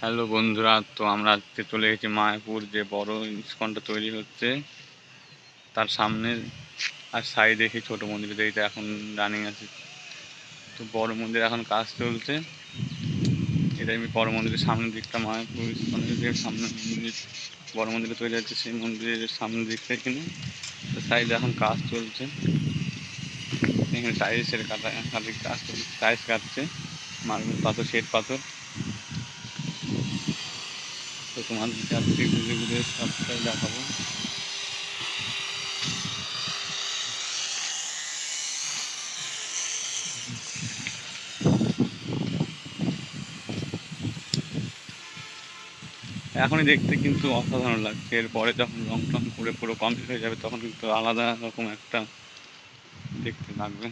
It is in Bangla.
হ্যালো বন্ধুরা, তো আমরা আজকে চলে গেছি মায়াপুর যে বড় ইস্কনটা তৈরি হচ্ছে। তার সামনে আর সাইডে সেই ছোটো মন্দির এইটা এখন রানিং আছে। তো বড় মন্দির এখন কাজ চলছে। এটা আমি বড় মন্দিরের সামনের দিকটা মায়াপুর ইস্কনের যে সামনে মন্দির। বড় মন্দিরে তৈরি হচ্ছে সেই মন্দিরের সামনের দিকটা এখানে। তো সাইডে এখন কাজ চলছে। এখানে টাইলসের কাটা কাজ চলছে, টাইলস কাটছে। মার্বেল পাথর শ্বেত পাথর। তোমাদেরকে আজকে ঘুরে ঘুরে সবটাই দেখাবো। এখনই দেখতে কিন্তু অসাধারণ লাগছে। এরপরে যখন রং টং করে পুরো কমপ্লিট হয়ে যাবে, তখন কিন্তু আলাদা রকম একটা দেখতে লাগবে।